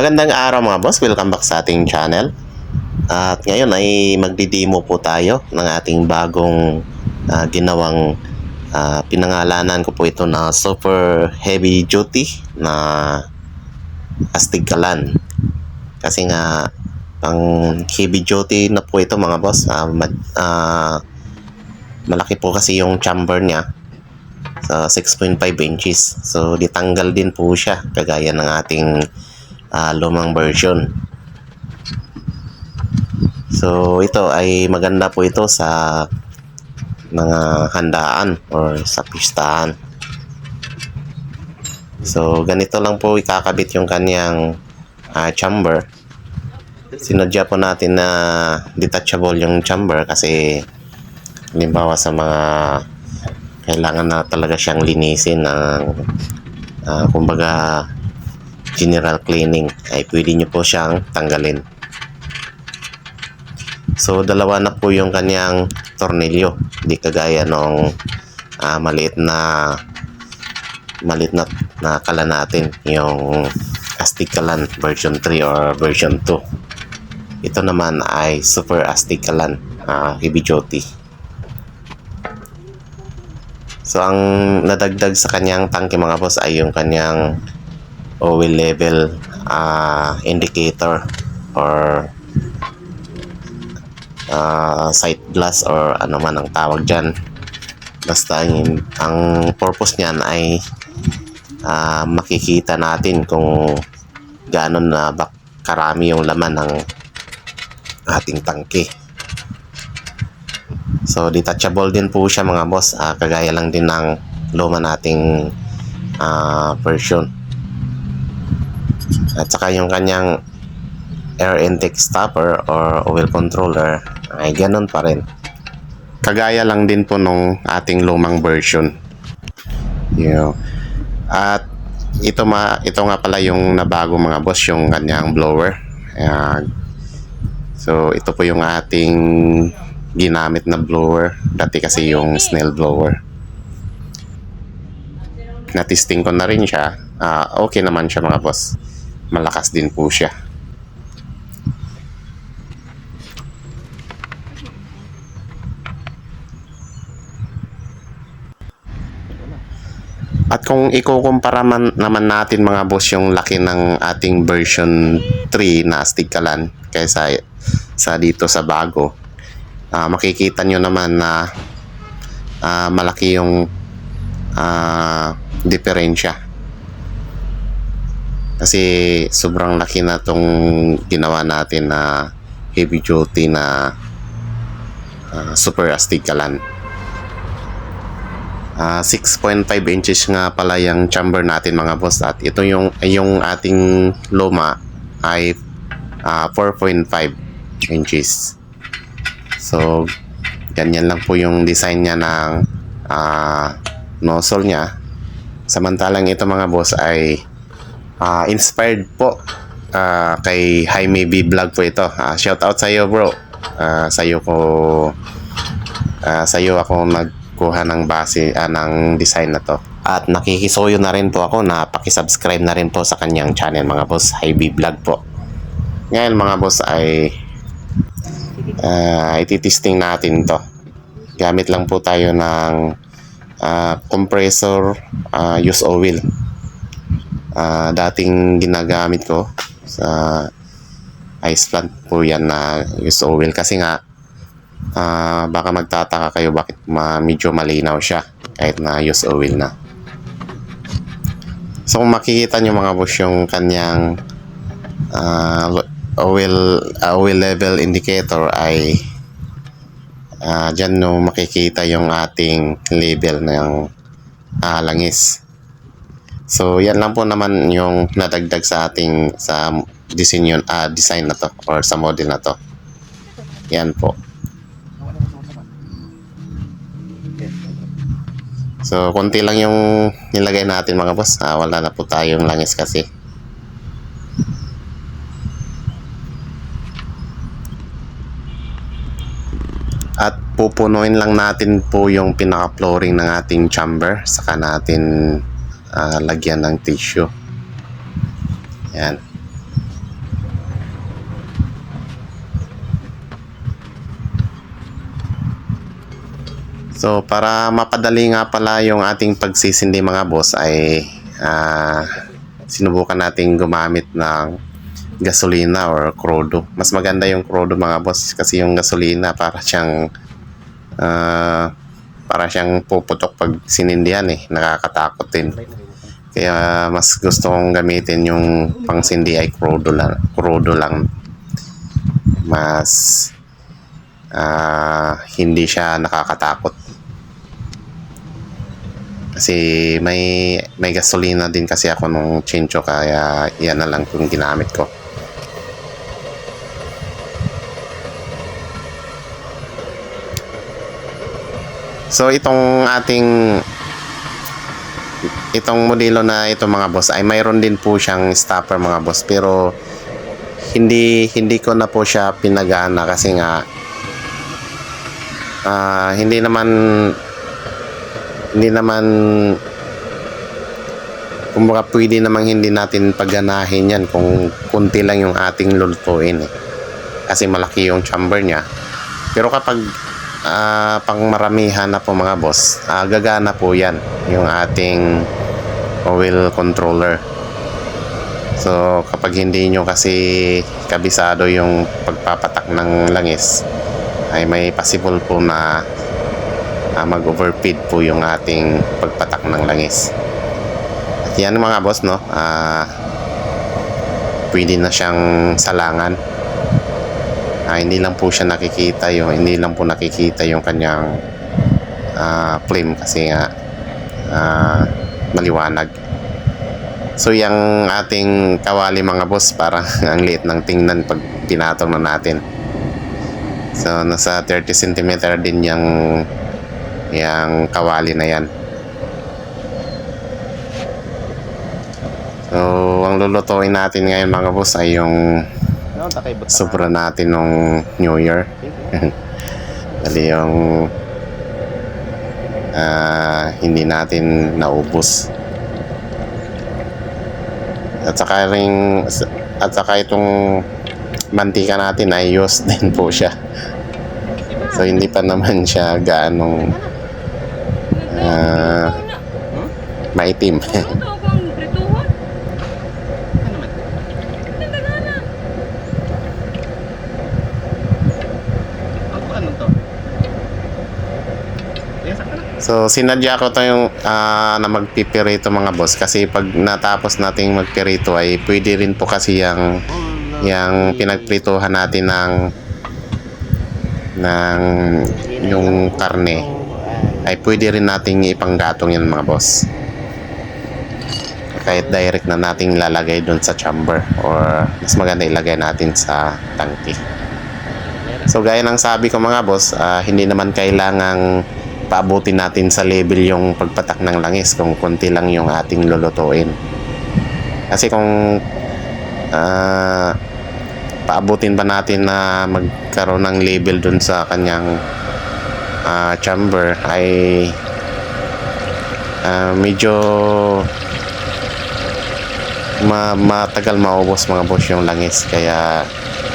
Magandang araw mga boss, welcome back sa ating channel. At ngayon ay magdi-demo po tayo ng ating bagong ah, ginawang ah, pinangalanan ko po ito na super heavy duty na astig kalan. Kasi nga ang heavy duty na po ito mga boss, ah, mad- ah, malaki po kasi yung chamber niya sa 6.5 inches. So ditanggal din po siya kagaya ng ating ah, lumang version. So ito ay maganda po ito sa mga handaan or sa pistahan. So ganito lang po ikakabit yung kanyang ah, chamber. Sinadya po natin na detachable yung chamber kasi halimbawa sa mga kailangan na talaga siyang linisin ng ah, kumbaga general cleaning ay pwede nyo po siyang tanggalin. So dalawa na po yung kanyang tornilyo. Hindi kagaya nung ah, maliit na maliit na, na kala natin yung astig kalan version 3 or version 2. Ito naman ay super astig kalan ah, duty. So ang nadagdag sa kanyang tangke mga boss ay yung kanyang oil level ah, indicator or ah, sight glass or ano man ang tawag dyan. Basta yung, ang purpose niyan ay ah, makikita natin kung gaano na ba karami yung laman ng ating tangke. So detachable din po siya mga boss, Ah, kagaya lang din ng luma nating ah, version. At saka yung kanyang air intake stopper or oil controller ay ganun pa rin. Kagaya lang din po nung ating lumang version. Yo. At ito ma ito nga pala yung nabago mga boss yung kanyang blower. Ayan. So ito po yung ating ginamit na blower. Dati kasi yung snail blower. Na-testing ko na rin siya. Ah, okay naman siya mga boss. Malakas din po siya. At kung ikukumpara man, naman natin mga boss yung laki ng ating version 3 na astig kalan kaysa sa dito sa bago, ah, makikita nyo naman na ah, malaki yung ah, diferensya. Kasi sobrang laki na tong ginawa natin na heavy duty na ah, super astig kalan. Ah, 6.5 inches nga pala yung chamber natin mga boss at ito yung yung ating luma ay ah, 4.5 inches. So ganyan lang po yung design niya ng ah, nozzle niya. Samantalang ito mga boss ay ah, inspired po ah, kay Jaime B Vlog po ito. Ah, shout out sa iyo bro. Ah, sa iyo ko ah, sa iyo ako nagkuha ng base ah, ng design na to. At nakikisuyo na rin po ako na paki-subscribe na rin po sa kanyang channel mga boss, Jaime Vlog po. Ngayon mga boss ay uh, ititesting natin to. Gamit lang po tayo ng ah, compressor ah, use oil. Ah, dating ginagamit ko sa ice plant po yan na use oil kasi nga ah, baka magtataka kayo bakit ma medyo malinaw siya kahit na use oil na. So kung makikita nyo mga boss yung kanyang ah, oil ah, oil level indicator ay ah dyan no makikita yung ating label ng ah, langis. So yan lang po naman yung nadagdag sa ating sa design yun, ah, design na to or sa model na to. Yan po. So konti lang yung nilagay natin mga boss. Ah, wala na po tayong langis kasi. At pupunuin lang natin po yung pinaka-flooring ng ating chamber. Saka natin uh, lagyan ng tissue. Yan. So para mapadali nga pala yung ating pagsisindi mga boss ay uh, sinubukan nating gumamit ng gasolina or krodo. Mas maganda yung krodo mga boss kasi yung gasolina para siyang uh, para siyang puputok pag sinindihan eh. Nakakatakot din. Kaya mas gusto kong gamitin yung pangsindi ay crudo lang. Crudo lang. Mas ah, hindi siya nakakatakot. Kasi may may gasolina din kasi ako nung chincho kaya yan na lang yung ginamit ko. So itong ating itong modelo na ito mga boss ay mayroon din po siyang stopper mga boss pero hindi hindi ko na po siya pinagana kasi nga ah, hindi naman hindi naman kumbaga pwede namang hindi natin pagganahin yan kung kunti lang yung ating lulutuin eh. kasi malaki yung chamber niya pero kapag ah, pang maramihan na po mga boss ah, gagana po yan yung ating oil controller so kapag hindi nyo kasi kabisado yung pagpapatak ng langis ay may possible po na ah, mag-overfeed po yung ating pagpatak ng langis. At yan mga boss, no? Ah, pwede na siyang salangan. Ah, hindi lang po siya nakikita yung hindi lang po nakikita yung kanyang ah, flame kasi nga ah, maliwanag. So yung ating kawali mga boss parang ang liit ng tingnan pag pinatong na natin. So nasa 30 cm din yung yung kawali na yan. So ang lulutuin natin ngayon mga boss ay yung sobra natin nung New Year. Dali yung ah, hindi natin naubos. At saka ring at saka itong mantika natin ay used din po siya. So hindi pa naman siya gaanong ah, maitim. Ito bang prituhan? Ano to? Yan sa kanan. So sinadya ko to yung ah, na magpipirito mga boss. Kasi pag natapos nating magpirito ay pwede rin po kasi yung yung pinagprituhan natin ng ng yung karne. Ay pwede rin nating ipanggatong yan mga boss. Kahit direct na nating lalagay doon sa chamber or mas maganda ilagay natin sa tangke. So gaya ng sabi ko mga boss ah, hindi naman kailangang paabutin natin sa level yung pagpatak ng langis kung konti lang yung ating lulutuin. Kasi kung ah, paabutin pa natin na magkaroon ng label dun sa kanyang ah, chamber ay ah, medyo ma matagal maubos mga boss yung langis. Kaya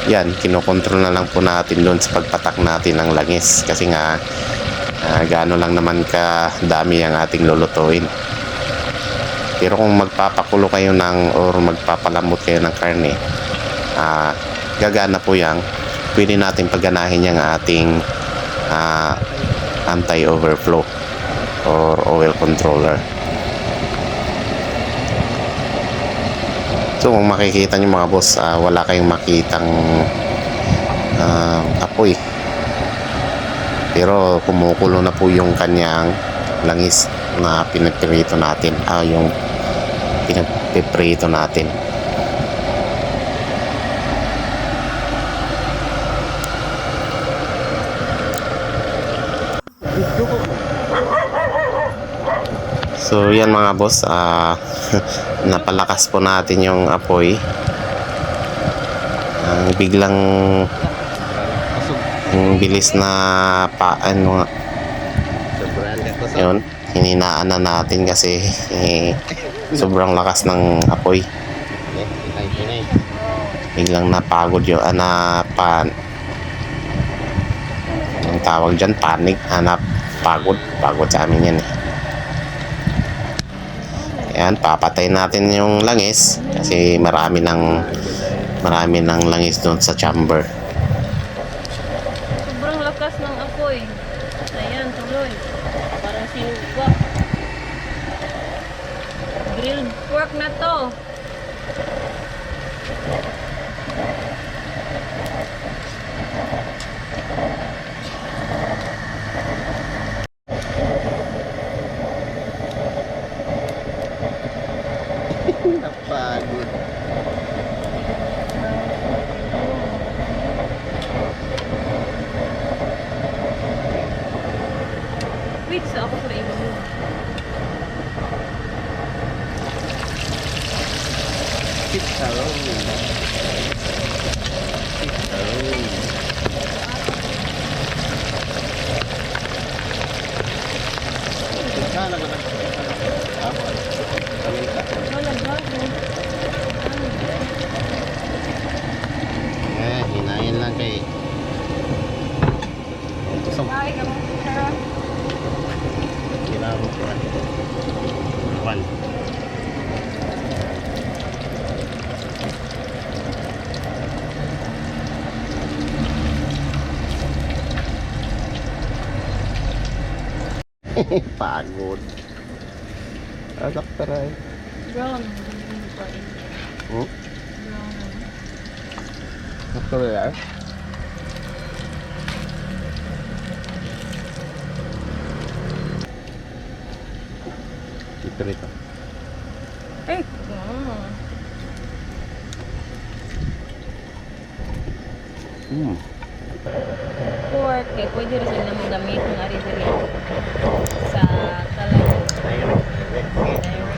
yan kinokontrol na lang po natin doon sa pagpatak natin ng langis. Kasi nga ah, gaano lang naman ka dami ang ating lulutuin. Pero kung magpapakulo kayo ng or magpapalambot kayo ng karne ah, gagana po yan. Pwede natin pagganahin yung ating ah, anti-overflow or oil controller. So kung makikita nyo mga boss ah, wala kayong makitang ah, apoy pero kumukulo na po yung kanyang langis na pinagpirito natin ah, yung pinagpiprito natin So yan mga boss, ah napalakas po natin yung apoy. Ang biglang yung bilis na pa nga, Sobrang ka pasog. yun, hininaan na natin kasi eh, sobrang lakas ng apoy. Biglang napagod yung ah, na pan ang tawag dyan, panik, hanap pagod. Pagod sa amin yan eh. Ayan, papatay natin yung langis kasi marami ng marami ng langis doon sa chamber. Pagod. Agak taray. Brown. Hmm? Brown. Nakatuloy ah. Dito rito. Eh, Hmm. Eh, pwede rin sila naman gamitin na rin diri sa talaga.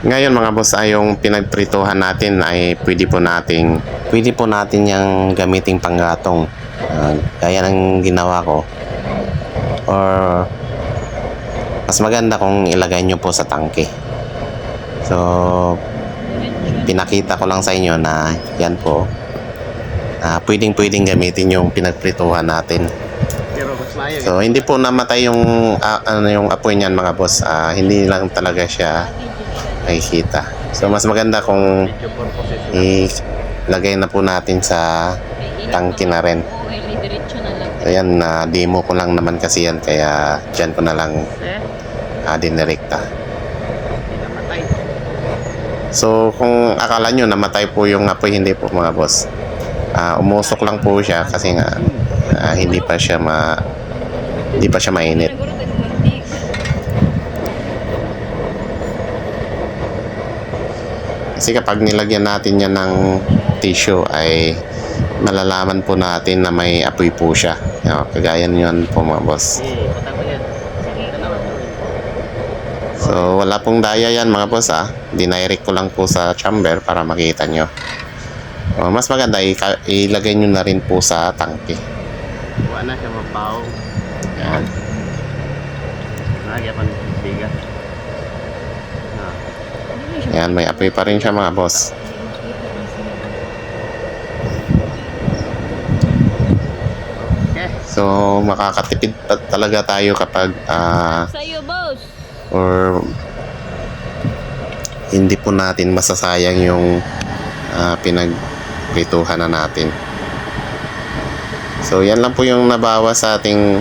Ngayon mga boss ay yung pinagprituhan natin ay pwede po nating pwede po natin yung gamiting panggatong. Ah, gaya ng ginawa ko. Or mas maganda kung ilagay nyo po sa tangke. So, pinakita ko lang sa inyo na yan po. Ah, pwedeng pwedeng gamitin yung pinagprituhan natin. So, hindi po namatay yung ah, ano yung apoy niyan mga boss. Ah, hindi lang talaga siya nakikita. So, mas maganda kung ilagay na po natin sa tangke na rin. Lang. Ayan, na demo ko lang naman kasi yan. Kaya dyan ko na lang Eh, uh, dinirekta. hindi namatay. So, kung akala nyo namatay po yung apoy, hindi po mga boss. Ah, umusok lang po siya kasi nga ah, hindi pa siya ma hindi pa siya mainit. Kasi kapag nilagyan natin yan ng tissue ay malalaman po natin na may apoy po siya. Yan, kagaya niyan po mga boss. So, wala pong daya yan mga boss ah. Dinirect ko lang po sa chamber para makita nyo. O, mas maganda, ilagay nyo na rin po sa tangke. Kuha na siya mabaw. Yan. Nagya pa ng bigas. Ah. Yan, may apoy pa rin siya mga boss. Okay. So, makakatipid ta- talaga tayo kapag ah, boss. or hindi po natin masasayang yung ah, pinagprituhan na natin. So, yan lang po yung nabawa sa ating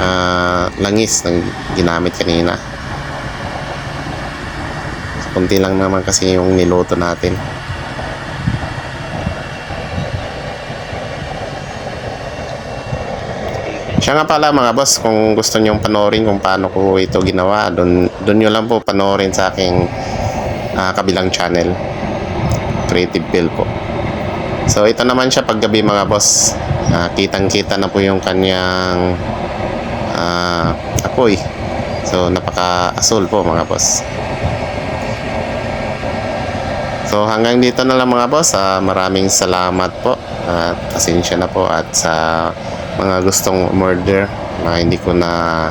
ah, langis na ginamit kanina. So, kunti lang naman kasi yung niluto natin. Siya nga pala mga boss, kung gusto nyong panoorin kung paano ko ito ginawa, doon doon nyo lang po panoorin sa aking ah, kabilang channel. Creative Bill po. So ito naman siya paggabi mga boss. Ah, kitang-kita na po yung kanyang ah, apoy. So napaka-asul po mga boss. So hanggang dito na lang mga boss. Ah, maraming salamat po. At pasensya na po at sa mga gustong umorder na hindi ko na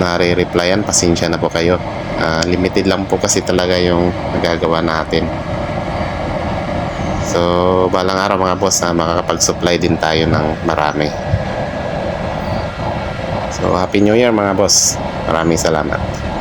nare-replyan, pasensya na po kayo. Ah, limited lang po kasi talaga yung nagagawa natin. So, balang araw mga boss na makakapag-supply din tayo ng marami. So, Happy New Year mga boss. Maraming salamat.